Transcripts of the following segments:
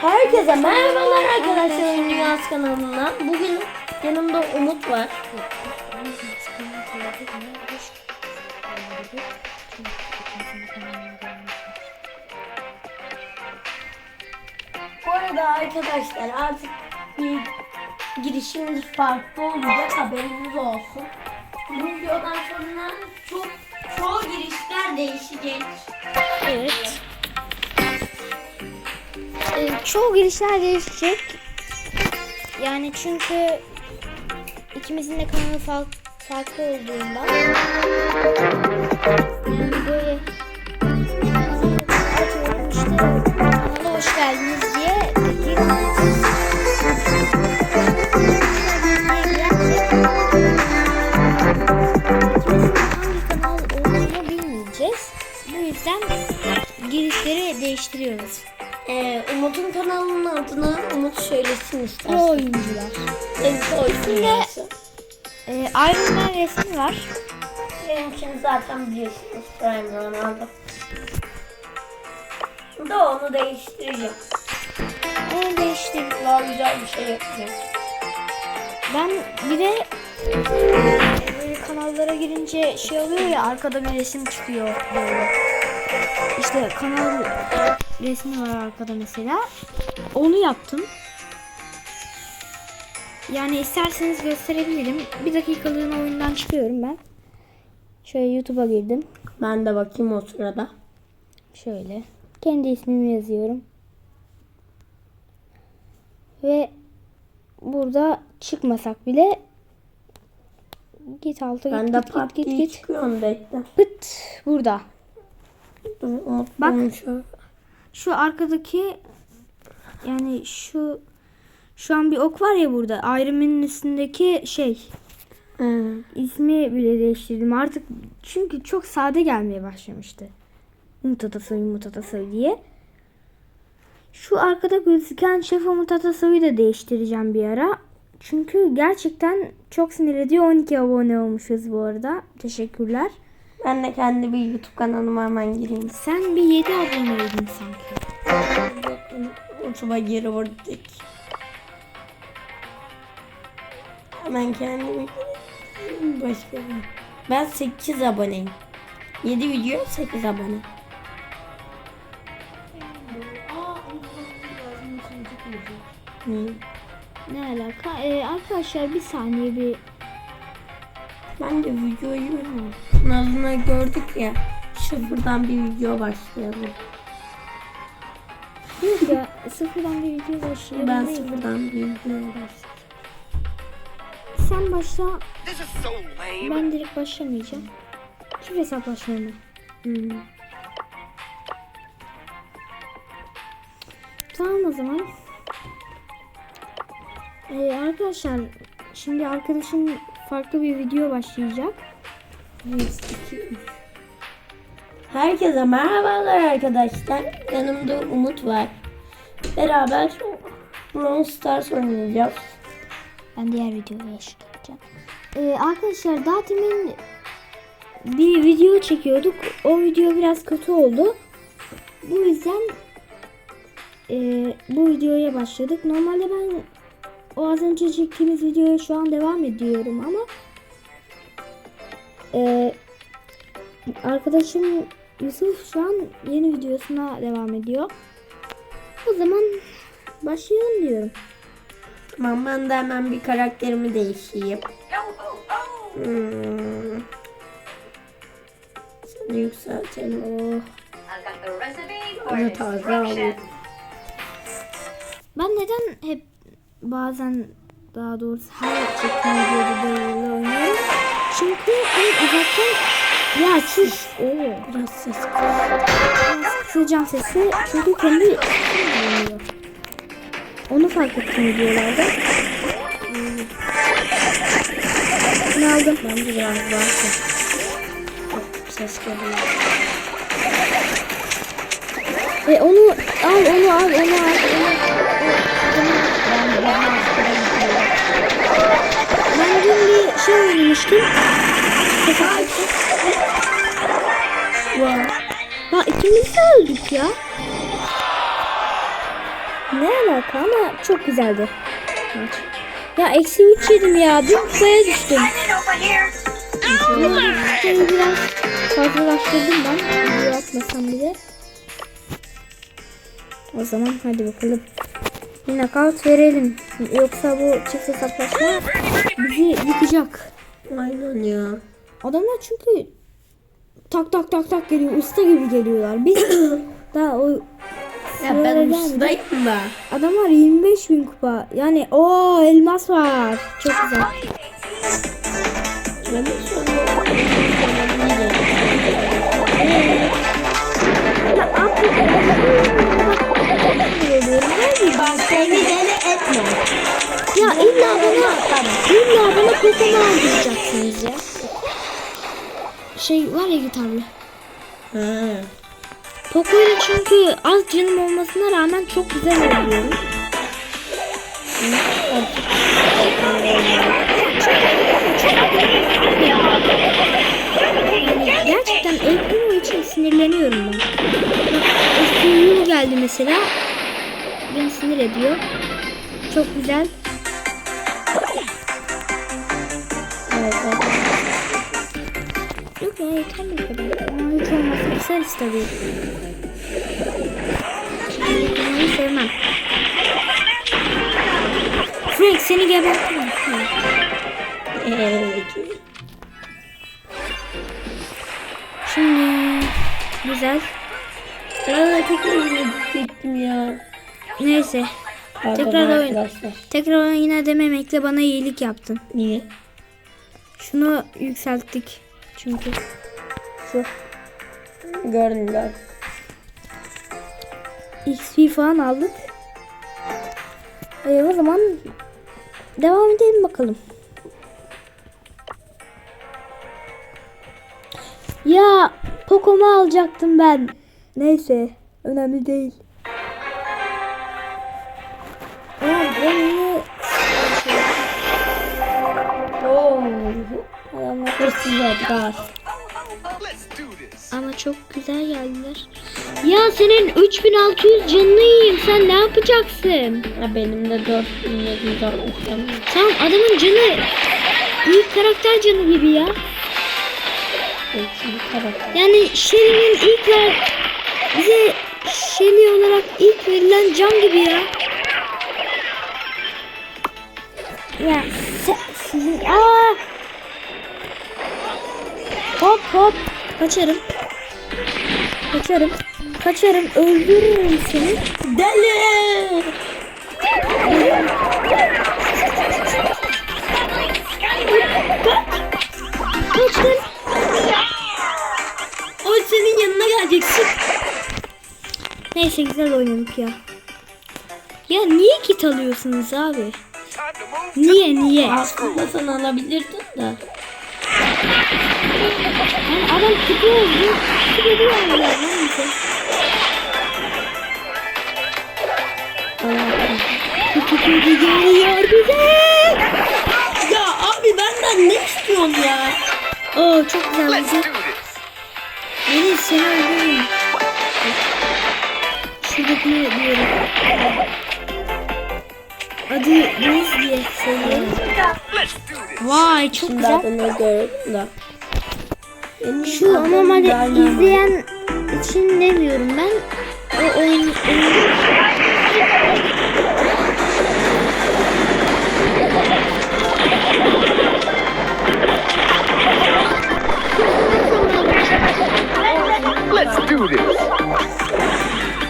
Herkese merhabalar arkadaşlar Dünyası kanalından. Bugün yanımda Umut var. Bu arada arkadaşlar artık bir girişimiz farklı olacak haberiniz olsun. Bu videodan sonra çok çoğu girişler değişecek. Evet. Ee, çoğu girişler değişecek. Yani çünkü ikimizin de kanalı farklı, olduğundan. Yani böyle hoş geldiniz Pro istersen. oyuncular. Senin oyuncular. Ee, Iron Man resmi var. Benimkini zaten biliyorsunuz. Prime Ronaldo. Da onu değiştireceğim. Onu değiştirdim. Daha güzel bir şey yapacağım. Ben bir de e, böyle kanallara girince şey oluyor ya arkada bir resim çıkıyor böyle. İşte kanal resmi var arkada mesela. Onu yaptım. Yani isterseniz gösterebilirim. Bir dakikalığına oyundan çıkıyorum ben. Şöyle YouTube'a girdim. Ben de bakayım o sırada. Şöyle. Kendi ismimi yazıyorum. Ve burada çıkmasak bile git alta Ben git de git git git çıkıyorum bekle. Pıt burada. Dur Bak. Şu arkadaki yani şu şu an bir ok var ya burada. Iron Man'in üstündeki şey Hı. ismi bile değiştirdim artık çünkü çok sade gelmeye başlamıştı. Umut Atasoy, Umut Atasoy diye. Şu arkada gözüken Şef Umut Atasoy'u da değiştireceğim bir ara. Çünkü gerçekten çok sinir ediyor. 12 abone olmuşuz bu arada. Teşekkürler. Ben de kendi bir YouTube kanalıma hemen gireyim. Sen bir 7 aboneydin sanki. YouTube'a geri vurduk. Hemen kendimi bir- Ben 8 aboneyim. 7 video 8 abone. Hı. Ne alaka? Ee, arkadaşlar bir saniye bir Ben de videoyu Nazlı'na gördük ya. Sıfırdan bir video başlayalım. Ya sıfırdan bir video başlayalım. Ben sıfırdan bir video başlayayım. Sen başla ben direkt başlamayacağım. Şu hesaplaşmamı. Hmm. Tamam o zaman. Ee, arkadaşlar şimdi arkadaşım farklı bir video başlayacak. Herkese merhabalar arkadaşlar. Yanımda Umut var. Beraber Brawl Stars oynayacağız. Ben diğer videoya eşlik. Ee, arkadaşlar daha demin bir video çekiyorduk. O video biraz kötü oldu. Bu yüzden e, bu videoya başladık. Normalde ben o az önce çektiğimiz videoya şu an devam ediyorum ama e, arkadaşım Yusuf şu an yeni videosuna devam ediyor. O zaman başlayalım diyorum. Tamam ben de hemen bir karakterimi değişeyim. Hmm. Seni yükseltelim. Oh. Bunu taze alayım. Ben neden hep bazen daha doğrusu her videoda böyle oynuyorum? Çünkü hep uzaktan ya sus. Oo. Biraz ses Biraz sesi. Çünkü kendi. Onu fark ettim videolarda. Hmm. Ne aldım? Ben de biraz ses. Çok ses geliyor. E onu al onu al onu al. Onu, Ben dün bir şey oynamıştım. Wow. Ha ikimiz de öldük ya. Ne alaka ama çok güzeldi. Ya eksi 3 yedim ya. Bir kupaya düştüm. Kupayı biraz fazlalaştırdım ben. Video atmasam bile. O zaman hadi bakalım. Bir knockout verelim. Yoksa bu çift hesaplaşma bizi yıkacak. Aynen ya. Adamlar çünkü tak tak tak tak geliyor. Usta gibi geliyorlar. Biz daha o Ya ben ustayım da. Adamlar 25 bin kupa. Yani o elmas var. Çok güzel. Ben de sonra Bak seni deli etme. Ya illa bana illa bana Pokemon aldıracaksınız ya. Şey var ya gitarlı. Ha. Poco'yla çünkü az canım olmasına rağmen çok güzel oynuyorum. Gerçekten Primo için sinirleniyorum ben. SPU geldi mesela. Beni sinir ediyor. Çok güzel. Evet, evet. Ya yeter mi kadar? Ama hiç olmazsa kısarız tabii. Bunu sevmem. Frank seni gebertirim. Evet. Şimdi güzel. Aa, çok özledim ya. Neyse. Pardon Tekrar oyun. Tekrar oyun yine dememekle bana iyilik yaptın. Niye? Şunu yükselttik. Çünkü şu Gördüm gördüm. XP falan aldık. Ee, o zaman devam edelim bakalım. Ya Poco'mu alacaktım ben. Neyse önemli değil. Ya ben yine Oo. adamlar Hırsızlar çok güzel geldiler. Ya senin 3600 canını yiyeyim sen ne yapacaksın? Ha, benim de 4760 canım. Tamam adamın canı büyük karakter canı gibi ya. Yani Shelly'nin ilk ver bize Shelly olarak ilk verilen can gibi ya. Ya sizin aa Hop hop kaçarım. Kaçarım. Kaçarım öldürürüm seni. Deli! Kaçtım. O senin yanına geleceksin. Neyse güzel oynadık ya. Ya niye kit alıyorsunuz abi? Niye niye? Aslında sen alabilirdin de. Yani adam kiti oldu. Kiti yani. Neyse. Kiti geliyor bize. Ya abi benden ne istiyorsun ya? Oo çok güzel Let's bizi. do this. Beni seni öldürürüm. Şuradakine diyorum. Adı Buz diye söylüyorum. Vay çok Şimdi güzel. adını gördüm da. Şu normalde Berna. izleyen için demiyorum ben. O oyun, oyun Let's do this.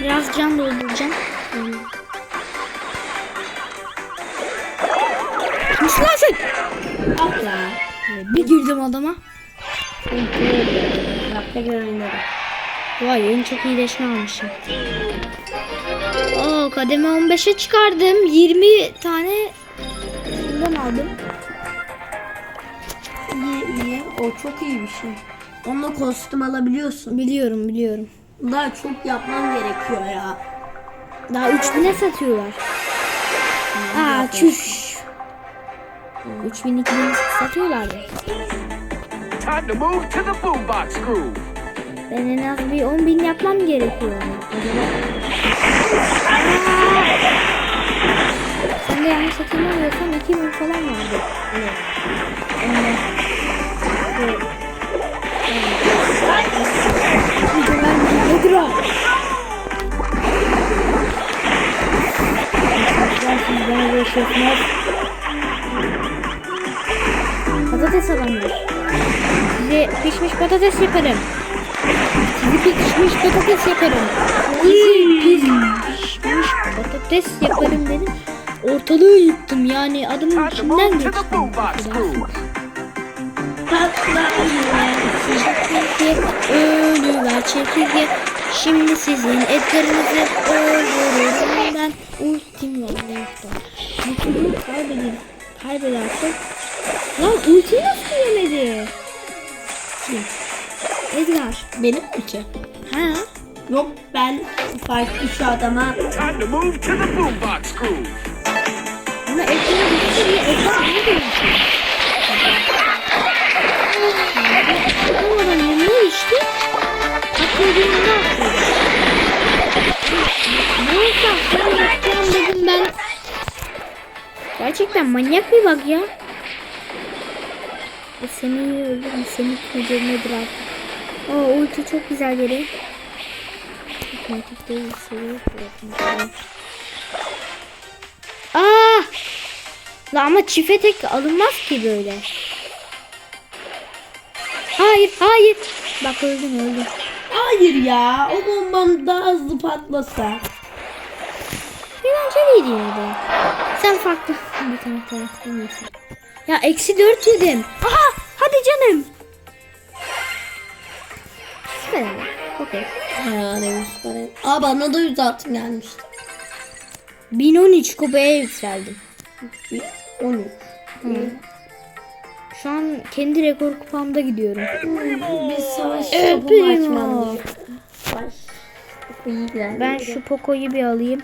biraz can dolduracağım. Kimsin lan sen? Ah ya. Bir girdim adama. Bak ne kadar oynadım. Vay en çok iyileşme almışım. Oo kademe 15'e çıkardım. 20 tane bundan aldım. İyi iyi. O çok iyi bir şey. Onunla kostüm alabiliyorsun. Biliyorum biliyorum. Daha çok yapman gerekiyor ya. Daha 3000'e satıyorlar. Aa çüş. 3000 2000 satıyorlardı. Time to move to the boombox groove. Ben en az bir 10.000 yapmam gerekiyor. Aa, yanlış hatırlamıyorsam 2000 falan vardı. Evet. Ondan. Bu- Videolar nedir o? Arkadaşlar siz bana görüşüyorsunuz. Patates adamlar. Size pişmiş patates yaparım. Sizi pişmiş patates yaparım. Sizi pişmiş patates yaparım dedim. Ortalığı yıktım yani to içinden geçtim. groove. Çekirge, ölüler çekirge. Şimdi sizin etlerinizi öldürürüm ben. Ultim var. Bu çocuğu kaybedin. Kaybedersek. Lan ulti nasıl yemedi? Kim? Edgar. Benim mi ki? Ha? Yok ben farklı şu adama Time to move to the boombox groove. Ama Edgar'a gitti diye Edgar beni de ulti. Adam yanına işte. Attı. Neyse ben yapacağım dedim ben. Gerçekten manyak bir bak ya. O Semih'i öldürün. Semih nedir artık. O ulti çok güzel. Otomatik değil. Aa! La ama çife tek alınmaz ki böyle. Hayır, hayır. Bak öldüm öldüm. Hayır ya o bombam daha hızlı patlasa. Eğlenceliydi de. Sen farklı bir tane taraftan. Ya eksi dört yedim. Aha hadi canım. Ama. Okey. Ha bana. Aa bana da 100 altın gelmişti. 1013 kupaya yükseldim. 13. Şu an kendi rekor kupamda gidiyorum. Bir savaş Evet, topu primo. açmam gerekiyor. Savaş topu iyi geldi. Ben şu Poco'yu bir alayım.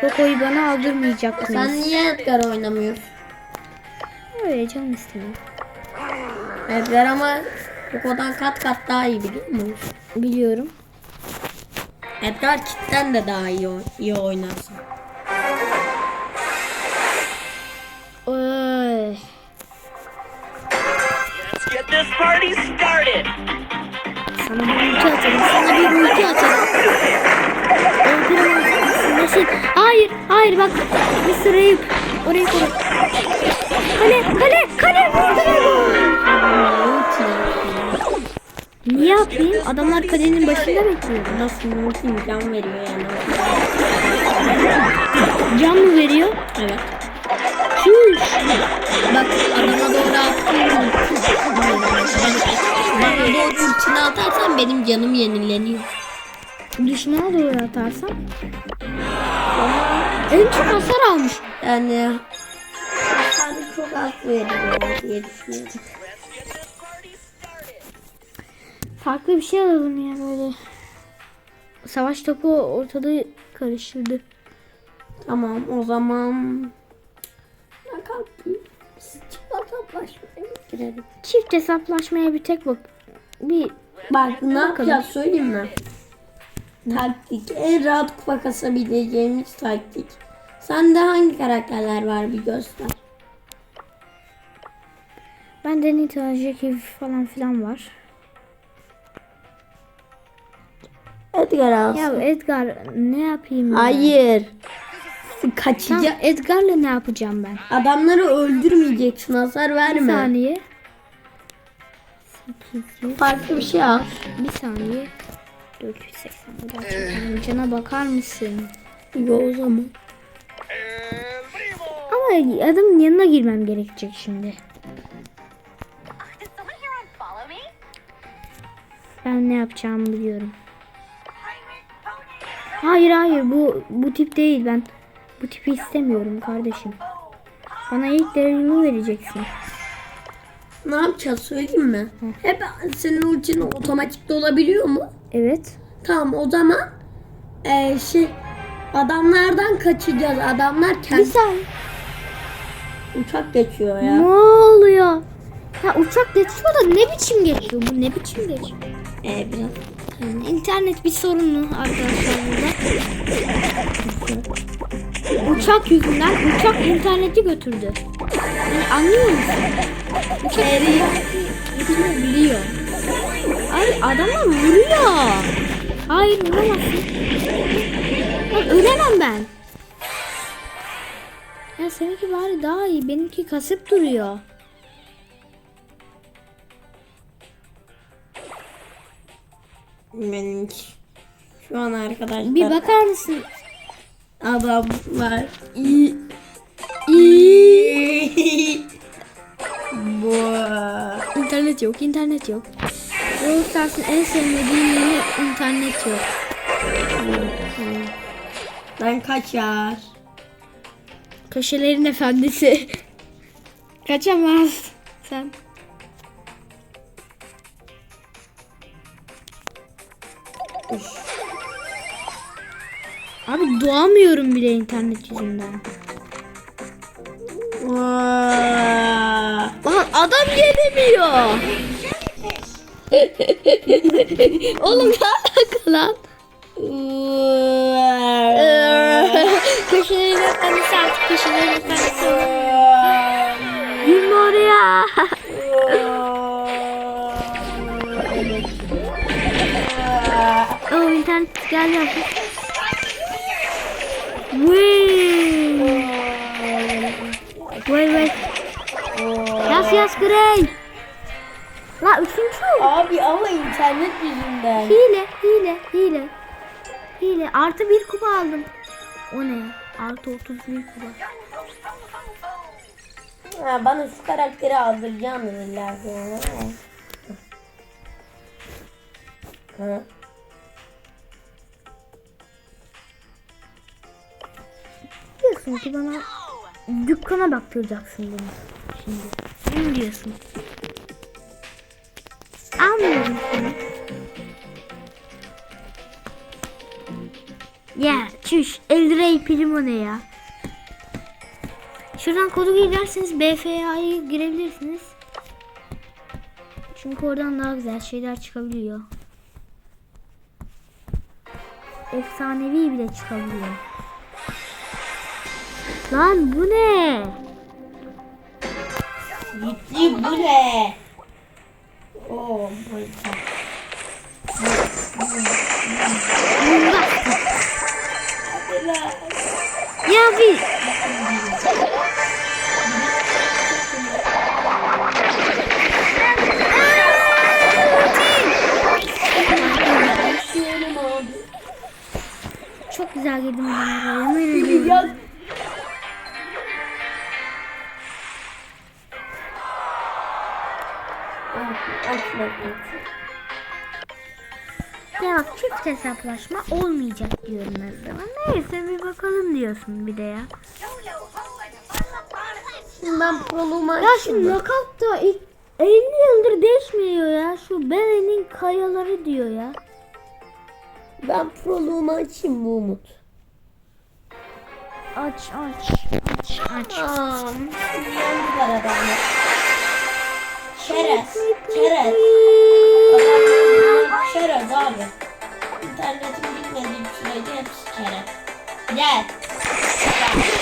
Poco'yu bana aldırmayacaksınız. Sen niye Edgar oynamıyorsun? Öyle canım istemiyor. Edgar ama Poco'dan kat kat daha iyi biliyor musun? Biliyorum. Edgar kitten de daha iyi, iyi oynarsın. Oy. Let's get this party started. Sana bir ulti atarım. Sana bir ulti atarım. Öldüremezsin. Nasıl? Hayır. Hayır bak. Bir sırayı oraya koy. Kale. Kale. Kale. Yapayım? Adamlar kalenin başında bekliyor. Nasıl multi imkan veriyor yani. Can mı veriyor? Evet. Çüş. Bak adama doğru attım. Bana doğru ultini atarsan benim canım yenileniyor. Düşmana doğru atarsam. En çok hasar almış. Yani hasarı çok az veriyor diye düşünüyorum. Farklı bir şey alalım ya böyle. Savaş topu ortalığı karıştırdı. Tamam o zaman girelim. Çift hesaplaşmaya bir tek bak. Bir Bak ne yapacağız söyleyeyim mi? Taktik. En rahat kupa kasabileceğimiz taktik. Sende hangi karakterler var bir göster. bende Nita, Jackie falan filan var. Edgar alsın. Ya Edgar ne yapayım ya? Hayır. Tamam, Kaçacak. Edgar'la ne yapacağım ben? Adamları öldürmeyeceksin. Hasar Bir verme. saniye. 800, Farklı bir şey al. bir saniye. 480 gerçekten. Cana bakar mısın? Yo o zaman. Ama adamın yanına girmem gerekecek şimdi. Ben ne yapacağımı biliyorum. Hayır hayır bu bu tip değil ben bu tipi istemiyorum kardeşim. Bana ilk devrini vereceksin. Ne yapacağız söyleyeyim mi? Hep senin ultin otomatikte olabiliyor mu? Evet. Tamam o zaman eee şey adamlardan kaçacağız. Adamlar Bir kendi saniye. uçak geçiyor Ne ya. oluyor? Ya uçak geçiyor da ne biçim geçiyor? Bu ne biçim geçiyor? Ee, biraz İnternet bir sorunlu arkadaşlar burada. uçak yüzünden uçak interneti götürdü. Yani anlıyor musun? Uçak interneti biliyor. Ay adamlar vuruyor. Hayır vuramazsın. Bak ölemem ben. Ya seninki bari daha iyi. Benimki kasıp duruyor. Benim şu an arkadaşlar Bir bakar mısın? adam var. Bu İnternet yok, internet yok. Brawl Stars'ın en sevmediğim yeri internet yok. ben kaçar. Köşelerin efendisi. Kaçamaz. Sen. Abi doğamıyorum bile internet yüzünden. Lan adam gelemiyor. Oğlum ne alaka lan? köşelerin efendisi artık köşelerin efendisi. Gülme oraya. oh internet geldi artık. Wait wait. Yas yas Grey. La üçüncü. Abi ama internet yüzünden. Hile, hile, hile. Hile. Artı bir kupa aldım. O ne? Artı 31 kupa. Ha, bana şu karakteri aldıracağım illa ki. Ha. Ki bana dükkana baktıracaksın beni. Şimdi. Sen diyorsun. Almıyorum seni. Ya çüş. Elrey Primo ne ya? Şuradan kodu girerseniz BFA'yı girebilirsiniz. Çünkü oradan daha güzel şeyler çıkabiliyor. Efsanevi bile çıkabiliyor. Lan bu ne? Gitti bu ne? Oo, bu Ya bir çok güzel girdim ben oraya. Hesaplaşma olmayacak diyorum mesela. Neyse bir bakalım diyorsun bir de ya. Şimdi ben proluğumu Ya knockout da ilk 50 yıldır değişmiyor ya. Şu Belen'in kayaları diyor ya. Ben proluğumu açayım bu Umut. Aç aç aç aç. Aa, yandılar adamlar. Çerez. Çerez. Çerez abi. İnternetim bilmediğim sürece hepsi çerez. Gel.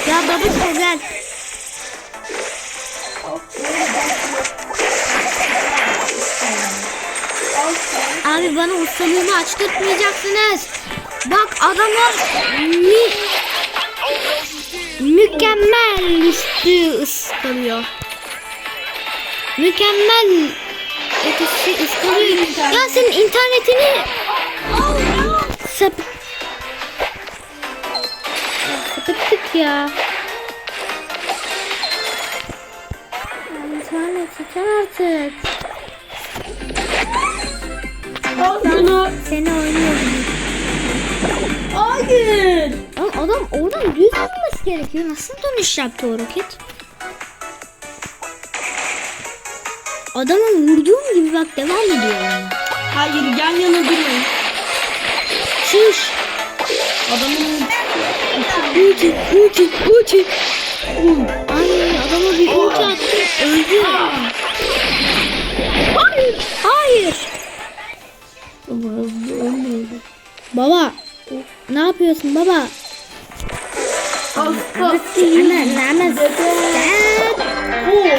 Ya baba gel. Abi bana ustalığımı açtırtmayacaksınız. Bak adamlar mü mükemmel üstü ıskalıyor. Mükemmel ötesi ıskalıyor. Ya senin internetini sap sapıttık ya. İnternet yeter artık. Al şunu. Seni oynuyorum. Hayır. Lan adam oradan düz olması gerekiyor. Nasıl dönüş yaptı o roket? Adama vurduğum gibi bak devam ediyor yani. Hayır yan yana durmayın. Şuş. Adamın Uçi, uçi, uçi. Ay adama bir ulti attı. Öldü. Hayır. Hayır. Baba. Ne yapıyorsun baba?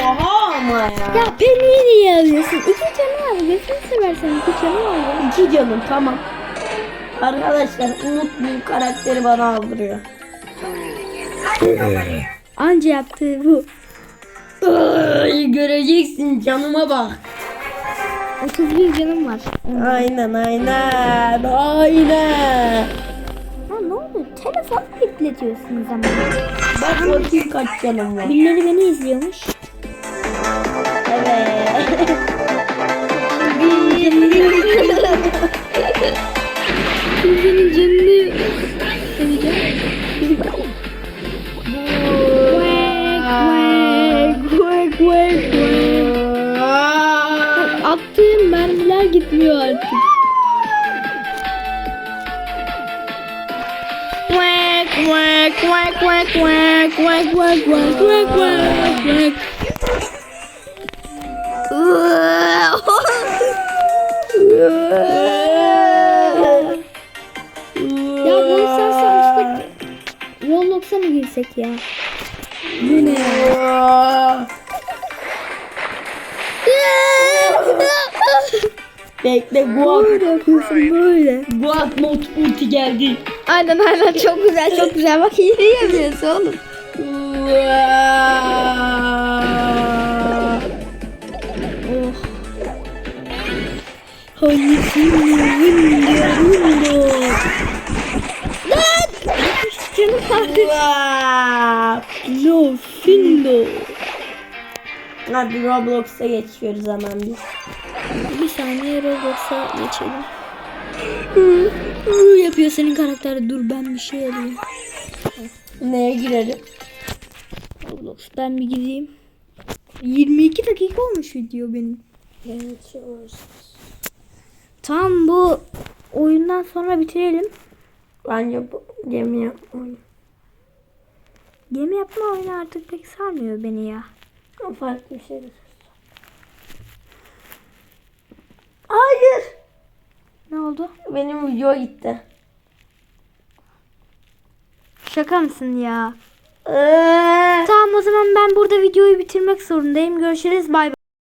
Oha ama ya. Ya Penny'i niye alıyorsun? İki canı var. Gözünü seversen iki canı var ya. İki canım tamam. Arkadaşlar unutmayın karakteri bana aldırıyor. Anca yaptığı bu. Ay, göreceksin canıma bak. 31 canım var. Aynen aynen aynen. Ha ne oldu? Telefonu bekletiyorsunuz ama. Bak bakayım kaç canım var. Birileri beni izliyormuş. Evet. Kimsenin canını seveceğim. Attığım mermiler gitmiyor artık. Quack, quack, quack, quack, quack, quack, quack, quack, quack, quack, quack. Girsek ya? Bu ne ya? Bekle Guak. Böyle yapıyorsun böyle. Guak not ulti geldi. Aynen aynen çok güzel çok güzel. Bak hile yapıyorsun oğlum. Oh. Hayır window window. Lan! No window. Hadi Roblox'a geçiyoruz hemen biz. Bir saniye Roblox'a geçelim. Yapıyor senin karakter. Dur ben bir şey alayım. Neye girelim? Roblox ben bir gideyim. 22 dakika olmuş video benim. Tamam bu oyundan sonra bitirelim. Bence bu gemi yapmayın. Gemi yapma oyunu artık pek sarmıyor beni ya. Farklı bir şey. Hayır. Ne oldu? Benim video gitti. Şaka mısın ya? Ee, Tamam o zaman ben burada videoyu bitirmek zorundayım. Görüşürüz bay bay.